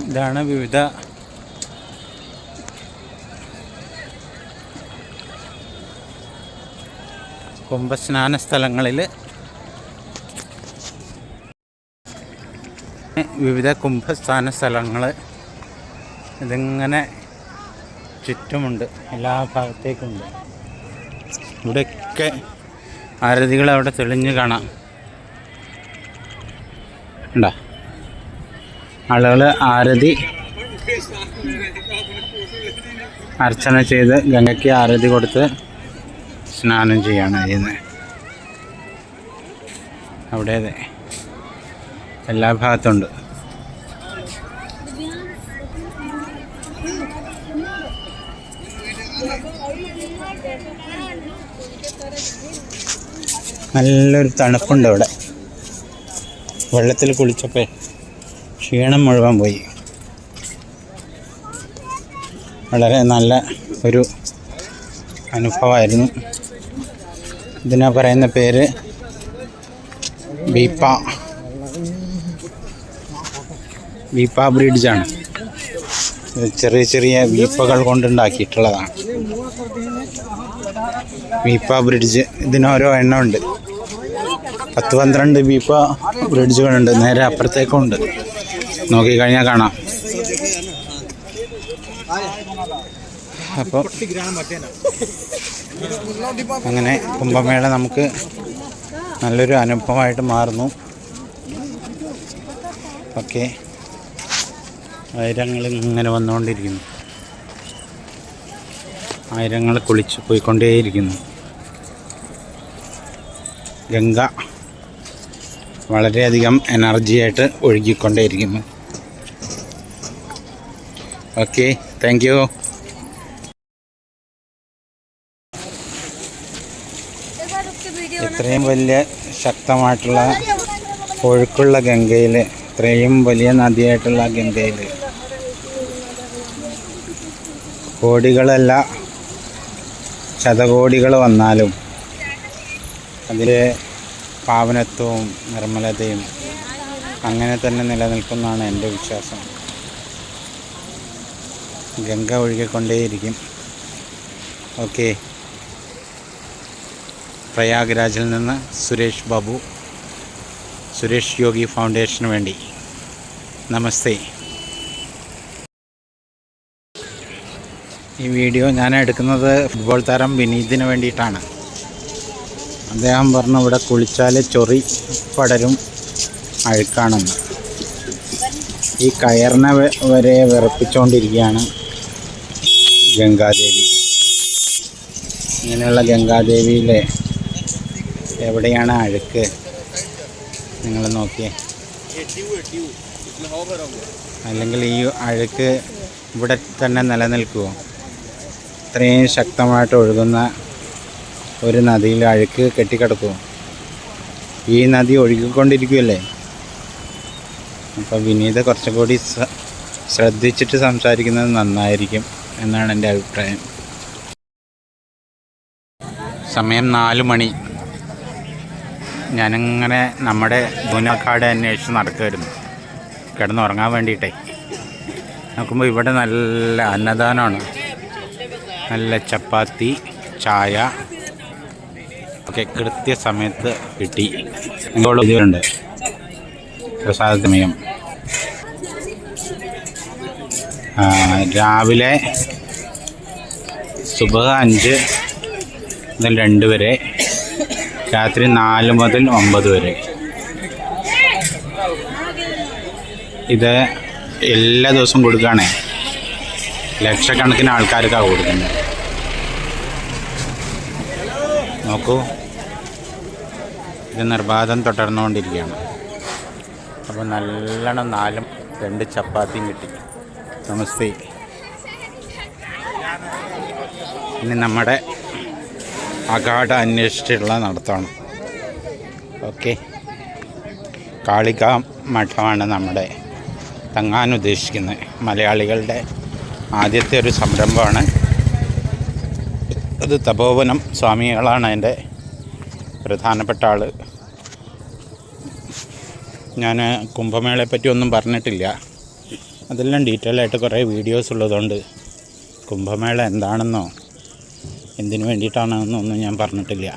ഇതാണ് വിവിധ കുംഭസ്നാന സ്ഥലങ്ങളിൽ വിവിധ കുംഭസ്ഥാന സ്ഥലങ്ങൾ ഇതിങ്ങനെ ചുറ്റുമുണ്ട് എല്ലാ ഭാഗത്തേക്കുണ്ട് ഇവിടെയൊക്കെ ആരതികൾ അവിടെ തെളിഞ്ഞ് കാണാം. ഉണ്ടാ? ആളുകൾ ആരതി അർച്ചന ചെയ്ത് ഗംഗയ്ക്ക് ആരതി കൊടുത്ത് സ്നാനം ചെയ്യാണ് ചെയ്യുന്നത്. അവിടെ അതെ. എല്ലാ ഭാഗത്തുണ്ട്. നല്ലൊരു തണുപ്പുണ്ട് അവിടെ. വെള്ളത്തിൽ കുളിച്ചപ്പോൾ ക്ഷീണം മുഴുവൻ പോയി. വളരെ നല്ല ഒരു അനുഭവമായിരുന്നു. ഇതിനാ പറയുന്ന പേര് ബീപ്പ. ബീപ്പ ബ്രിഡ്ജാണ് ചെറിയ ചെറിയ വീപ്പകൾ കൊണ്ടുണ്ടാക്കിയിട്ടുള്ളതാണ്. വീപ്പ ബ്രിഡ്ജ്. ഇതിന് ഓരോ എണ്ണമുണ്ട്. പത്ത് പന്ത്രണ്ട് വീപ്പ ബ്രിഡ്ജുകളുണ്ട്. നേരെ അപ്പുറത്തേക്കുണ്ട് നോക്കിക്കഴിഞ്ഞാൽ കാണാം. അപ്പോൾ അങ്ങനെ കുംഭമേള നമുക്ക് നല്ലൊരു അനുഭവമായിട്ട് മാറുന്നു. ഓക്കെ ആയിരങ്ങൾ ഇങ്ങനെ വന്നുകൊണ്ടിരിക്കുന്നു. ആയിരങ്ങൾ കുളിച്ച് പോയിക്കൊണ്ടേയിരിക്കുന്നു. ഗംഗ വളരെയധികം എനർജിയായിട്ട് ഒഴുകിക്കൊണ്ടേയിരിക്കുന്നു. ഓക്കെ താങ്ക് യു ഇത്രയും വലിയ ശക്തമായിട്ടുള്ള ഒഴുക്കുള്ള ഗംഗയിൽ ഇത്രയും വലിയ നദിയായിട്ടുള്ള ഗംഗയിൽ കോടികളല്ല ശതകോടികൾ വന്നാലും അതിൽ പാവനത്വവും നിർമ്മലതയും അങ്ങനെ തന്നെ നിലനിൽക്കുന്നതാണ് എന്റെ വിശ്വാസം. ഗംഗ ഒഴുകിക്കൊണ്ടേയിരിക്കും. ഓക്കെ. പ്രയാഗ്രാജിൽ നിന്ന് സുരേഷ് ബാബു സുരേഷ് യോഗി ഫൗണ്ടേഷന് വേണ്ടി. നമസ്തേ. ഈ വീഡിയോ ഞാൻ എടുക്കുന്നത് ഫുട്ബോൾ താരം വിനീതിന് വേണ്ടിയിട്ടാണ്. അദ്ദേഹം പറഞ്ഞു ഇവിടെ കുളിച്ചാൽ ചൊറി പടരും അഴുക്കാണെന്ന്. ഈ കയറിനെ വരെ വിറപ്പിച്ചുകൊണ്ടിരിക്കുകയാണ് ഗംഗാദേവി. ഇങ്ങനെയുള്ള ഗംഗാദേവിയിലെ എവിടെയാണ് അഴുക്ക്? നിങ്ങൾ നോക്കിയേ. അല്ലെങ്കിൽ ഈ അഴുക്ക് ഇവിടെ തന്നെ നിലനിൽക്കുമോ ഇത്രയും ശക്തമായിട്ട് ഒഴുകുന്ന ഒരു നദിയിൽ അഴുക്ക് കെട്ടിക്കിടക്കുമോ ഈ നദി ഒഴുകിക്കൊണ്ടിരിക്കുമല്ലേ അപ്പോൾ വിനീത കുറച്ചും കൂടി ശ്രദ്ധിച്ചിട്ട് സംസാരിക്കുന്നത് നന്നായിരിക്കും. എന്നാണ് എന്റെ അഭിപ്രായം. സമയം നാല് മണി. ഞാനിങ്ങനെ നമ്മുടെ ദുനക്കാട് അന്വേഷിച്ച് നടക്കുമായിരുന്നു കിടന്നുറങ്ങാൻ വേണ്ടിയിട്ടേ. നോക്കുമ്പോൾ ഇവിടെ നല്ല അന്നദാനമാണ്. നല്ല ചപ്പാത്തി ചായ ഒക്കെ കൃത്യസമയത്ത് കിട്ടി. ഇങ്ങോട്ട് ഇതിലുണ്ട് പ്രസാദ സമയം. രാവിലെ സുബഹ അഞ്ച് മുതൽ രണ്ട് വരെ രാത്രി നാല് മുതൽ ഒമ്പത് വരെ. ഇത് എല്ലാ ദിവസവും കൊടുക്കുകയാണേ. ലക്ഷക്കണക്കിന് ആൾക്കാർക്കാണ് കൊടുക്കുന്നത്. നോക്കൂ. ഇത് നിർബാധം തുടർന്നുകൊണ്ടിരിക്കുകയാണ്. അപ്പോൾ നല്ലോണം നാലും രണ്ട് ചപ്പാത്തിയും കിട്ടി. നമസ്തേ. ഇനി നമ്മുടെ അഗാഢ അന്വേഷിച്ചിട്ടുള്ള നടത്തമാണ് ഓക്കെ. കാളിക മഠമാണ് നമ്മുടെ തങ്ങാൻ ഉദ്ദേശിക്കുന്നത്. മലയാളികളുടെ ആദ്യത്തെ ഒരു സംരംഭമാണ്. അത് തപോവനം സ്വാമികളാണ് അതിന്റെ പ്രധാനപ്പെട്ട ആൾ ഞാൻ കുംഭമേളയെപ്പറ്റി ഒന്നും പറഞ്ഞിട്ടില്ല. അതെല്ലാം ഡീറ്റെയിൽ ആയിട്ട് കുറേ വീഡിയോസ് ഉള്ളതുകൊണ്ട് കുംഭമേള എന്താണെന്നോ എന്തിനു വേണ്ടിയിട്ടാണെന്നൊന്നും ഞാൻ പറഞ്ഞിട്ടില്ല.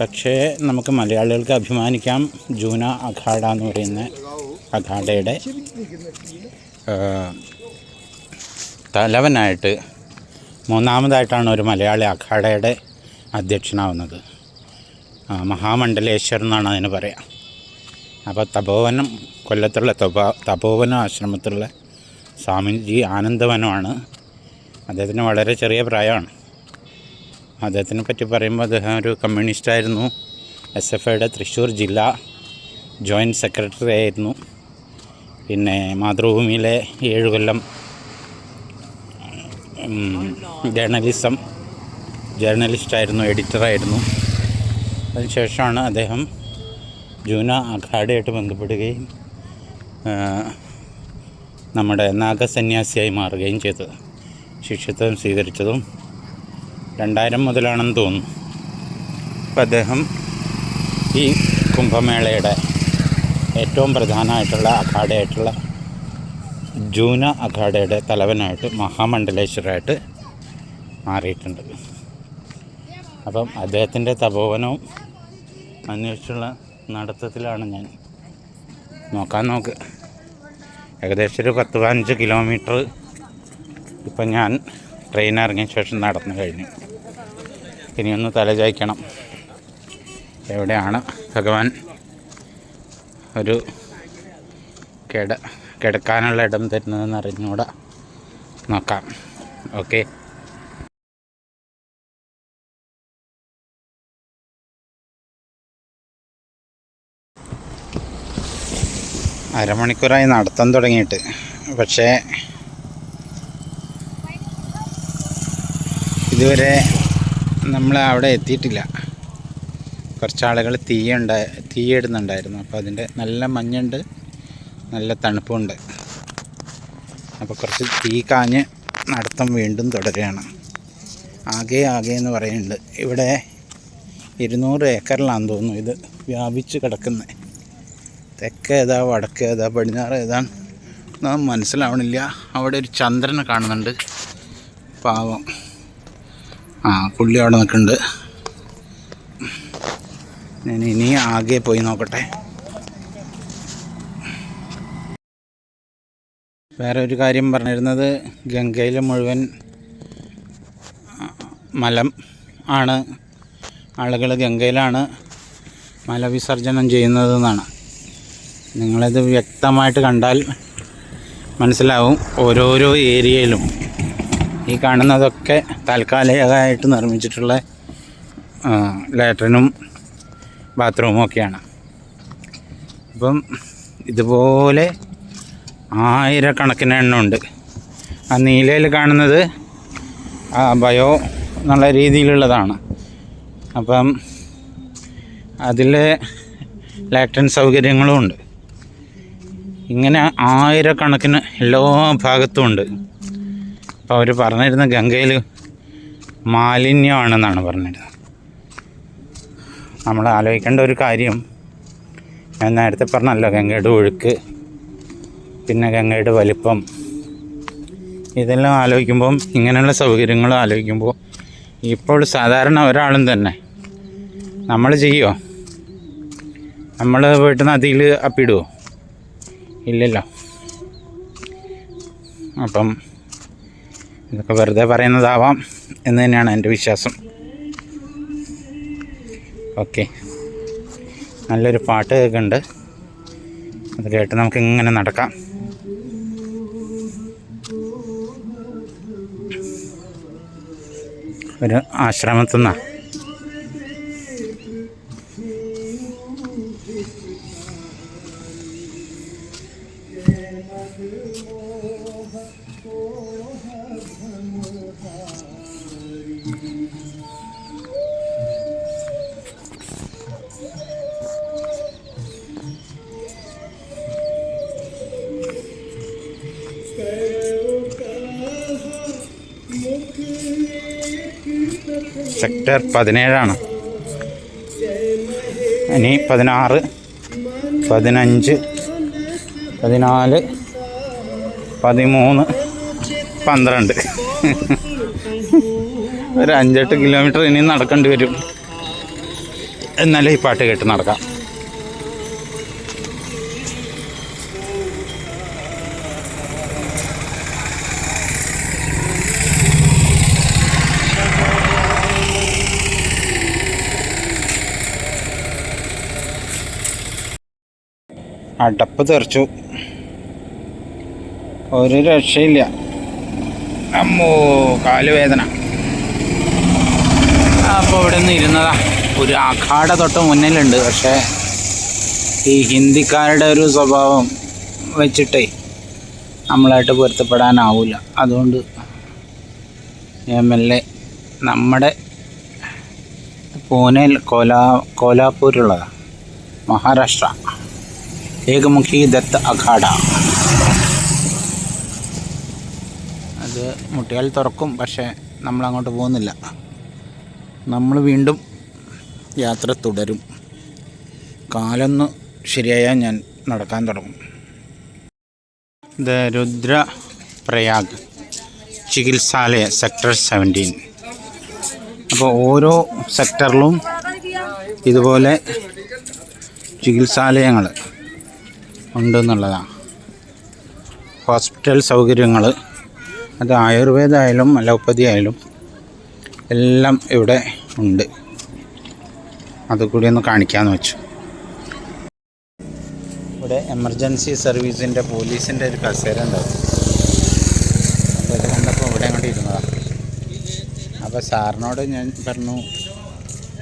പക്ഷേ നമുക്ക് മലയാളികൾക്ക് അഭിമാനിക്കാം ജൂന അഖാഡ എന്ന് പറയുന്ന അഖാഡയുടെ തലവനായിട്ട് മൂന്നാമതായിട്ടാണ് ഒരു മലയാളി അഖാഡയുടെ അധ്യക്ഷനാവുന്നത്. മഹാമണ്ഡലേശ്വർ എന്നാണ് അതിന് പറയാം. അപ്പോൾ തപോവനം കൊല്ലത്തുള്ള തപോ തപോവന ആശ്രമത്തിലുള്ള സ്വാമിജി ആനന്ദവനമാണ്. അദ്ദേഹത്തിന് വളരെ ചെറിയ പ്രായമാണ്. അദ്ദേഹത്തിനെ പറ്റി പറയുമ്പോൾ അദ്ദേഹം ഒരു കമ്മ്യൂണിസ്റ്റായിരുന്നു എസ് എഫ് ഐയുടെ തൃശ്ശൂർ ജില്ലാ ജോയിന്റ് സെക്രട്ടറി ആയിരുന്നു. പിന്നെ മാതൃഭൂമിയിലെ ഏഴ് കൊല്ലം ജേർണലിസം ജേർണലിസ്റ്റായിരുന്നു എഡിറ്ററായിരുന്നു അതിനുശേഷമാണ് അദ്ദേഹം ജൂന അഖാഡയായിട്ട് ബന്ധപ്പെടുകയും നമ്മുടെ നാഗസന്യാസിയായി മാറുകയും ചെയ്തത് ശിക്ഷത്വം സ്വീകരിച്ചതും രണ്ടായിരം മുതലാണെന്ന് തോന്നുന്നു. അപ്പം അദ്ദേഹം ഈ കുംഭമേളയുടെ ഏറ്റവും പ്രധാനമായിട്ടുള്ള അഖാഡയായിട്ടുള്ള ജൂന അഖാഡയുടെ തലവനായിട്ട് മഹാമണ്ഡലേശ്വരായിട്ട് മാറിയിട്ടുണ്ട്. അപ്പം അദ്ദേഹത്തിന്റെ തപോവനവും അന്വേഷിച്ചുള്ള നടത്തത്തിലാണ് ഞാൻ. നോക്കാൻ നോക്ക് ഏകദേശം ഒരു പത്ത് പതിനഞ്ച് കിലോമീറ്റർ ഇപ്പം ഞാൻ ട്രെയിൻ ഇറങ്ങിയ ശേഷം നടന്നു കഴിഞ്ഞു. ഇനിയൊന്ന് തലചായ്ക്കണം എവിടെയാണ് ഭഗവാൻ ഒരു കിട കിടക്കാനുള്ള ഇടം തരുന്നതെന്ന് അറിഞ്ഞുകൂടാ? നോക്കാം. ഓക്കെ അരമണിക്കൂറായി നടത്താൻ തുടങ്ങിയിട്ട്. പക്ഷേ ഇതുവരെ നമ്മൾ അവിടെ എത്തിയിട്ടില്ല. കുറച്ച് ആളുകൾ തീയുണ്ട തീയിടുന്നുണ്ടായിരുന്നു. അപ്പോൾ അതിന്റെ നല്ല മഞ്ഞുണ്ട് നല്ല തണുപ്പുണ്ട്. അപ്പോൾ കുറച്ച് തീ കാഞ്ഞ് നടത്തം വീണ്ടും തുടരുകയാണ്. ആകെ ആകെ എന്ന് പറയുന്നുണ്ട്. ഇവിടെ ഇരുന്നൂറ് ഏക്കറിലാണെന്ന് തോന്നുന്നു ഇത് വ്യാപിച്ച് കിടക്കുന്നത് തെക്ക് ഏതാ വടക്ക് ഏതാ പടിഞ്ഞാറ് ഏതാണ് ഒന്നും മനസ്സിലാവണില്ല. അവിടെ ഒരു ചന്ദ്രനെ കാണുന്നുണ്ട്. പാവം. ആ പുള്ളി അവിടെ നിൽക്കുന്നുണ്ട്. ഞാൻ ഇനി ആകെ പോയി നോക്കട്ടെ. വേറെ ഒരു കാര്യം പറഞ്ഞിരുന്നത് ഗംഗയിലെ മുഴുവൻ മലം ആണ്. ആളുകൾ ഗംഗയിലാണ് മലവിസർജനം ചെയ്യുന്നതെന്നാണ്. നിങ്ങളിത് വ്യക്തമായിട്ട് കണ്ടാൽ മനസ്സിലാവും ഓരോരോ ഏരിയയിലും. ഈ കാണുന്നതൊക്കെ താൽക്കാലികമായിട്ട് നിർമ്മിച്ചിട്ടുള്ള ലാട്രിനും ബാത്റൂമും ഒക്കെയാണ്. അപ്പം ഇതുപോലെ ആയിരക്കണക്കിന് എണ്ണമുണ്ട് ആ നീലയിൽ കാണുന്നത് ബയോ എന്നുള്ള രീതിയിലുള്ളതാണ്. അപ്പം അതിൽ ലാക്ടൻ സൗകര്യങ്ങളും ഉണ്ട്. ഇങ്ങനെ ആയിരക്കണക്കിന് എല്ലാ ഭാഗത്തും ഉണ്ട് അപ്പോൾ അവർ പറഞ്ഞിരുന്ന ഗംഗയിൽ മാലിന്യമാണെന്നാണ് പറഞ്ഞിരുന്നത്. നമ്മൾ ആലോചിക്കേണ്ട ഒരു കാര്യം ഞാൻ നേരത്തെ പറഞ്ഞല്ലോ ഗംഗയുടെ ഒഴുക്ക് പിന്നെ ഗംഗയുടെ വലിപ്പം. ഇതെല്ലാം ആലോചിക്കുമ്പം ഇങ്ങനെയുള്ള സൗകര്യങ്ങൾ ആലോചിക്കുമ്പോൾ ഇപ്പോൾ സാധാരണ ഒരാളും തന്നെ നമ്മൾ ചെയ്യുമോ നമ്മൾ പോയിട്ട് നദിയിൽ അപ്പിടുമോ ഇല്ലല്ലോ. അപ്പം ഇതൊക്കെ വെറുതെ പറയുന്നതാവാം എന്ന് തന്നെയാണ് എന്റെ വിശ്വാസം. ഓക്കെ. നല്ലൊരു പാട്ട് കേൾക്കുന്നുണ്ട്. അത് കേട്ട് നമുക്ക് ഇങ്ങനെ നടക്കാം. ഒരു ആശ്രമത്തിൽ നിന്നാണ് സെക്ടർ പതിനേഴാണ്. ഇനി പതിനാറ് പതിനഞ്ച് പതിനാല് പതിമൂന്ന് പന്ത്രണ്ട്. ഒരു അഞ്ചെട്ട് കിലോമീറ്റർ ഇനി നടക്കേണ്ടി വരും. എന്നാലേ ഈ പാട്ട് കേട്ട് നടക്കാം. അടപ്പ് തെറിച്ചു. ഒരു രക്ഷയില്ല. അമ്മോ കാലുവേദന. അപ്പോൾ ഇവിടെ നിന്ന് ഇരുന്നതാ. ഒരു അഖാട തൊട്ട് മുന്നിലുണ്ട് പക്ഷേ ഈ ഹിന്ദിക്കാരുടെ ഒരു സ്വഭാവം വെച്ചിട്ടേ നമ്മളായിട്ട് പൊരുത്തപ്പെടാനാവില്ല അതുകൊണ്ട് എം എൽ എ നമ്മുടെ പൂനെയിൽ കോലാ കോലാപ്പൂരുള്ളതാണ് മഹാരാഷ്ട്ര. ഏകമുഖി ദത്ത് അഖാഡ അത് മുട്ടിയാൽ തുറക്കും പക്ഷേ നമ്മൾ അങ്ങോട്ട് പോകുന്നില്ല. നമ്മൾ വീണ്ടും യാത്ര തുടരും. കാലൊന്ന് ശരിയായാൽ ഞാൻ നടക്കാൻ തുടങ്ങും. ഇത് രുദ്ര പ്രയാഗ് ചികിത്സാലയ സെക്ടർ സെവന്റീൻ. അപ്പോൾ ഓരോ സെക്ടറിലും ഇതുപോലെ ചികിത്സാലയങ്ങൾ. ഉണ്ടെന്നുള്ളതാണ് ഹോസ്പിറ്റൽ സൗകര്യങ്ങൾ അത് ആയുർവേദ ആയാലും അലോപ്പതി ആയാലും എല്ലാം ഇവിടെ ഉണ്ട്. അത് കൂടി ഒന്ന് കാണിക്കാമെന്ന് വെച്ചു. ഇവിടെ എമർജൻസി സർവീസിന്റെ പോലീസിന്റെ ഒരു കസേര ഉണ്ടാവും അപ്പോൾ ഇത് കണ്ടപ്പോൾ ഇവിടെ അങ്ങോട്ട് ഇരുന്നതാണ് അപ്പോൾ സാറിനോട് ഞാൻ പറഞ്ഞു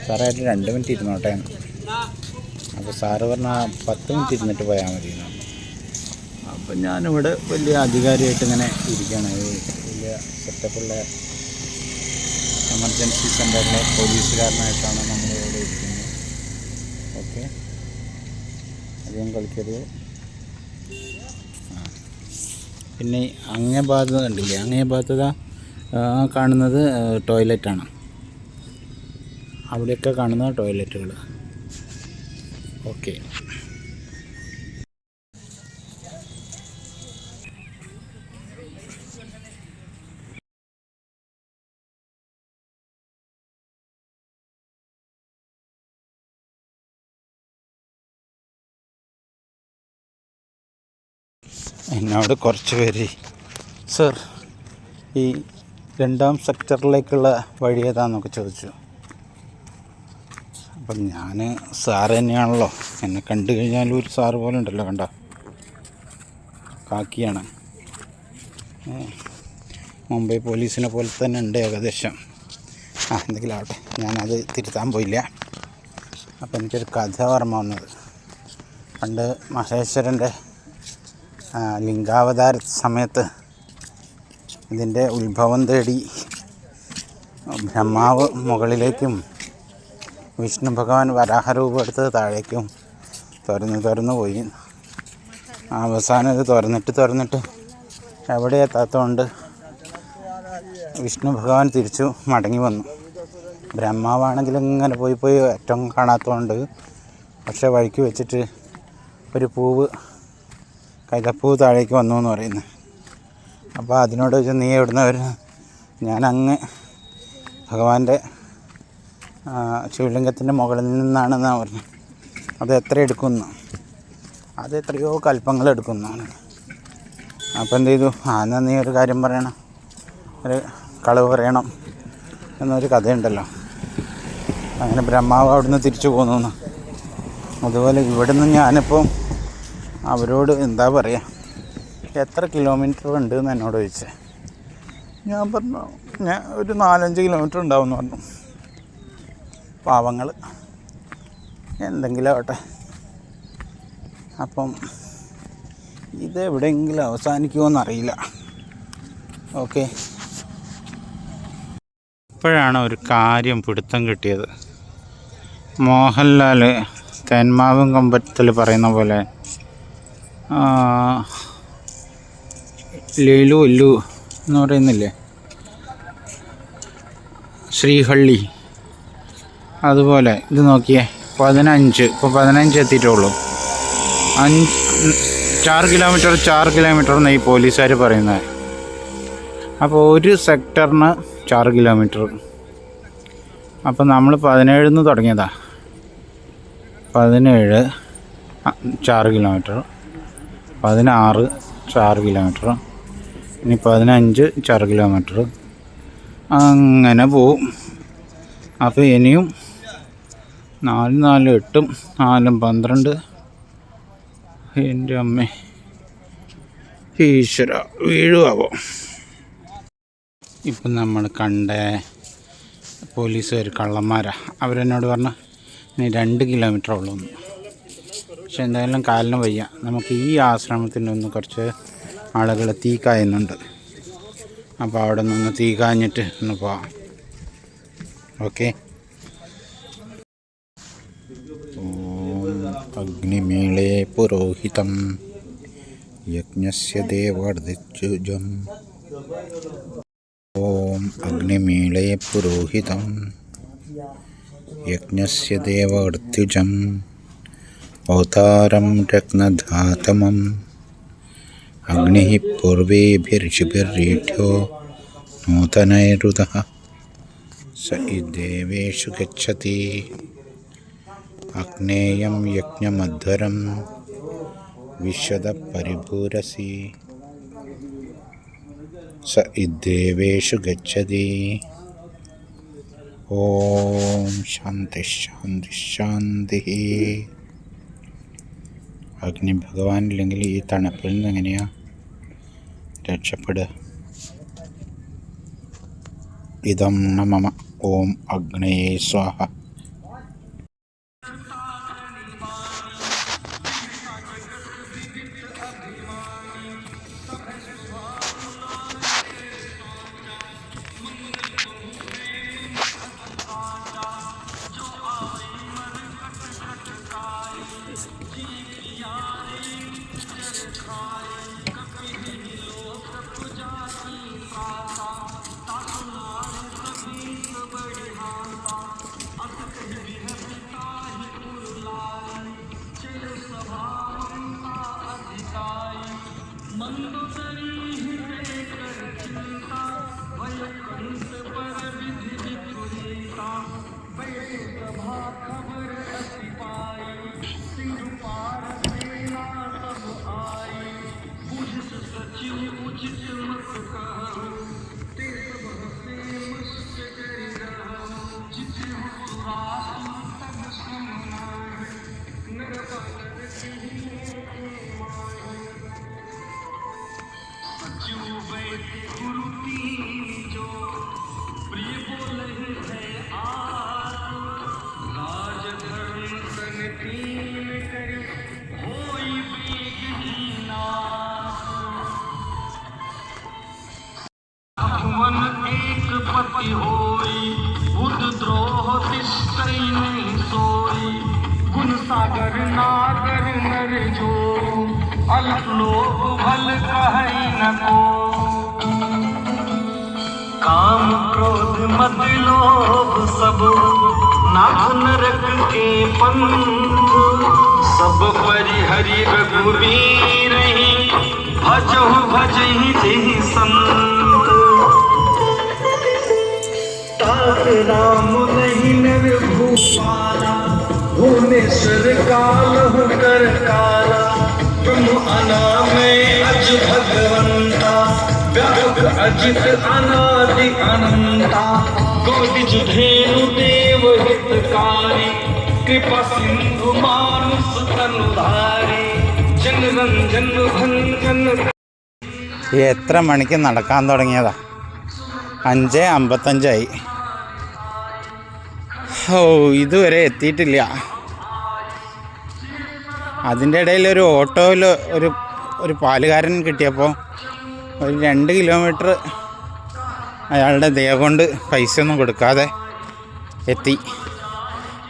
സാറേ ഒരു രണ്ട് മിനിറ്റ് ഇരുന്നോട്ടെ. അപ്പോൾ സാറ് പറഞ്ഞ പത്ത് മിനിറ്റ് ഇരുന്നിട്ട് പോയാൽ മതി അപ്പം ഞാനിവിടെ വലിയ അധികാരിയായിട്ട് ഇങ്ങനെ ഇരിക്കുകയാണ്. വലിയ സെറ്റപ്പുള്ള എമർജൻസി സെന്ററിലെ പോലീസുകാരനായിട്ടാണ് നമ്മൾ ഇവിടെ ഇരിക്കുന്നത്. ഓക്കെ. അധികം കളിക്കരുത്. പിന്നെ അങ്ങേ ഭാഗത്ത് കണ്ടില്ലേ? അങ്ങേ ആ കാണുന്നത് ടോയ്ലറ്റാണ് അവിടെയൊക്കെ കാണുന്ന ടോയ്ലറ്റുകൾ ഓക്കെ. എന്നോട് കുറച്ച് പേര് സർ ഈ രണ്ടാം സെക്ടറിലേക്കുള്ള വഴി ഏതാണെന്നൊക്കെ ചോദിച്ചു. അപ്പം ഞാൻ സാറ് തന്നെയാണല്ലോ. എന്നെ കണ്ടു കഴിഞ്ഞാൽ ഒരു സാറ് പോലെ ഉണ്ടല്ലോ കണ്ട. കാക്കിയാണ്. മുംബൈ പോലീസിനെ പോലെ തന്നെ ഉണ്ട് ഏകദേശം. ആ എന്തെങ്കിലും ആവട്ടെ. ഞാനത് തിരുത്താൻ പോയില്ല. അപ്പം എനിക്കൊരു കഥ ഓർമ്മ വന്നത്. പണ്ട് മഹേശ്വരന്റെ ലിംഗാവതാര സമയത്ത് ഇതിന്റെ ഉത്ഭവം തേടി ബ്രഹ്മാവ് മുകളിലേക്കും വിഷ്ണു ഭഗവാൻ വരാഹരൂപം എടുത്ത് താഴേക്കും തുറന്ന് തുറന്ന് പോയി. അവസാനം ഇത് തുറന്നിട്ട് തുറന്നിട്ട് എവിടെ എത്താത്തതുകൊണ്ട് വിഷ്ണു ഭഗവാൻ തിരിച്ചു മടങ്ങി വന്നു. ബ്രഹ്മാവാണെങ്കിൽ ഇങ്ങനെ പോയി പോയി ഏറ്റവും കാണാത്തതുകൊണ്ട് പക്ഷേ വഴിക്ക് വെച്ചിട്ട് ഒരു പൂവ് കൈതപ്പൂ താഴേക്ക് വന്നു എന്ന് പറയുന്നത് അപ്പോൾ അതിനോട് വെച്ച് നീ എവിടുന്ന് ഞാൻ അങ്ങ് ഭഗവാന്റെ ശിവലിംഗത്തിന്റെ മുകളിൽ നിന്നാണെന്നാണ് പറഞ്ഞത് അത് എത്ര എടുക്കുന്നു? അത് എത്രയോ കൽപ്പങ്ങൾ എടുക്കുന്നതാണ്. അപ്പോൾ എന്ത് ചെയ്തു? ആ എന്നാൽ നീ ഒരു കാര്യം പറയണം. ഒരു കളവ് പറയണം എന്നൊരു കഥയുണ്ടല്ലോ. അങ്ങനെ ബ്രഹ്മാവ് അവിടുന്ന് തിരിച്ചു പോന്നു. അതുപോലെ ഇവിടുന്ന് ഞാനിപ്പോൾ അവരോട് എന്താ പറയുക എത്ര കിലോമീറ്റർ ഉണ്ട് എന്ന് എന്നോട് ചോദിച്ചേ. ഞാൻ പറഞ്ഞു ഞാൻ ഒരു നാലഞ്ച് കിലോമീറ്റർ ഉണ്ടാവും എന്ന് പറഞ്ഞു. പാവങ്ങൾ എന്തെങ്കിലും ആവട്ടെ അപ്പം ഇത് എവിടെയെങ്കിലും അവസാനിക്കുമോ അറിയില്ല ഓക്കെ. ഇപ്പോഴാണ് ഒരു കാര്യം പിടുത്തം കിട്ടിയത്. മോഹൻലാൽ തന്മാവും കമ്പത്തിൽ പറയുന്ന പോലെ ലീലു ഇല്ലു എന്ന് പറയുന്നില്ലേ? ശ്രീഹള്ളി. അതുപോലെ ഇത് നോക്കിയേ. പതിനഞ്ച്. ഇപ്പോൾ പതിനഞ്ച് എത്തിയിട്ടുള്ളൂ. അഞ്ച് ചാറ് കിലോമീറ്റർ ചാറ് കിലോമീറ്റർ എന്ന് ഈ പോലീസുകാർ പറയുന്നത് അപ്പോൾ ഒരു സെക്ടറിന് ചാറ് കിലോമീറ്റർ. അപ്പോൾ നമ്മൾ പതിനേഴിൽ നിന്ന് തുടങ്ങിയതാ. പതിനേഴ് ചാറ് കിലോമീറ്റർ. പതിനാറ് ചാറ് കിലോമീറ്റർ. ഇനി പതിനഞ്ച് ചാറ് കിലോമീറ്റർ. അങ്ങനെ പോവും. അപ്പോൾ ഇനിയും നാല് നാല് എട്ടും നാലും പന്ത്രണ്ട്. എന്റെ അമ്മേ ഈശ്വര വീഴുവാവോ? ഇപ്പം നമ്മൾ കണ്ട പോലീസുകാർ കള്ളന്മാരാ. അവരെന്നോട് പറഞ്ഞു ഇനി രണ്ട് കിലോമീറ്റർ ഉള്ളൂ എന്ന്. പക്ഷെ എന്തായാലും കാലിന് വയ്യ. നമുക്ക് ഈ ആശ്രമത്തിൽ നിന്ന് കുറച്ച് ആളുകൾ തീ കായുന്നുണ്ട്. അപ്പോൾ അവിടെ നിന്ന് തീ കാഞ്ഞിട്ട് ഒന്ന് പോവാം. ഓക്കെ? अग्निमीळे पुरोहितं यज्ञस्य देवार्धिजुजम् ॐ अग्निमीळे पुरोहितं यज्ञस्य देवार्थिजम् अवतारं रत्नधातमम्। अग्निः पूर्वेभिर्षिभिर्रेठ्यो नूतनैरुदः स इदेवेषु गच्छति। അഗ്നേയം യജ്ഞമധ്വരം വിശദപരിഭൂരസി സ ഇദ്ദേവേഷു ഗച്ഛതി ഓം ശാന്തി ശാന്തി ശാന്തി അഗ്നി ഭഗവാനില്ലെങ്കിൽ ഈ തണുപ്പിൽ നിന്ന് എങ്ങനെയാ രക്ഷപ്പെടുക? ഇതം നമ ഓം അഗ്നേ സ്വാഹ. सागर नागर नर जो अल्प लोभ भल कहई न को। काम क्रोध मद लोभ सब, नाथ नरक के पंथ सब परिहरि रघुवीर भजहु भजहि जेहि संत। ताप राम नहीं नर भूपाला भुवनेश्वर काल हूँ कर काला ब्रह्म अनामय अज भगवंता व्यापक अजित अनादि अनंता गोविज धेनु देव हितकारी कृपा सिंधु मानुष तनुधारी जन रंजन भंजन എത്ര മണിക്ക് നടക്കാൻ തുടങ്ങിയതാ അഞ്ച് അമ്പത്തഞ്ചായി ഓ ഇതുവരെ എത്തിയിട്ടില്ല അതിന്റെ ഇടയിൽ ഒരു ഓട്ടോയിൽ ഒരു ഒരു പാലുകാരൻ കിട്ടിയപ്പോൾ ഒരു രണ്ട് കിലോമീറ്റർ അയാളുടെ ദയ കൊണ്ട് പൈസ ഒന്നും കൊടുക്കാതെ എത്തി.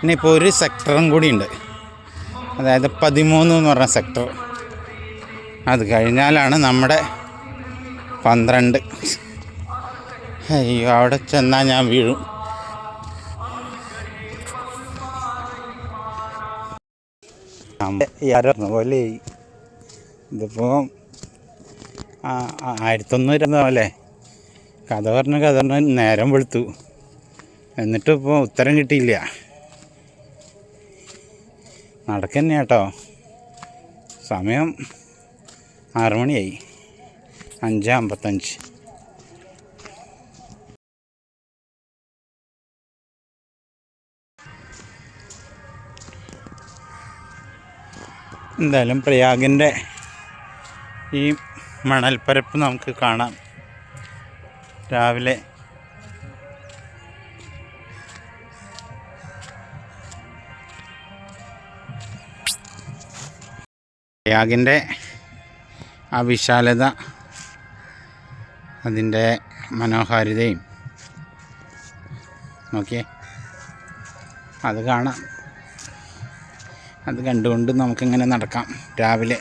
ഇനിയിപ്പോൾ ഒരു സെക്ടറും കൂടിയുണ്ട് അതായത് പതിമൂന്ന് എന്ന് പറഞ്ഞ സെക്ടർ. അത് കഴിഞ്ഞാലാണ് നമ്മുടെ പന്ത്രണ്ട്. അയ്യോ അവിടെ ചെന്നാൽ ഞാൻ വീഴും. ആരോ പോലെ ഇതിപ്പോൾ ആയിരത്തൊന്നൂരുന്ന പോലെ കഥ പറഞ്ഞ കഥ പറഞ്ഞ നേരം വെളുത്തു. എന്നിട്ട് ഇപ്പോൾ ഉത്തരം കിട്ടിയില്ല. നടക്കന്നെ കേട്ടോ. സമയം ആറുമണിയായി. അഞ്ച് അമ്പത്തഞ്ച്. എന്തായാലും പ്രയാഗിന്റെ ഈ മണൽപ്പരപ്പ് നമുക്ക് കാണാം. രാവിലെ പ്രയാഗിന്റെ ആ വിശാലത അതിന്റെ മനോഹാരിതയും. നോക്കിയേ അത് കാണാം. അത് കണ്ടുകൊണ്ട് നമുക്കിങ്ങനെ നടക്കാം രാവിലെ.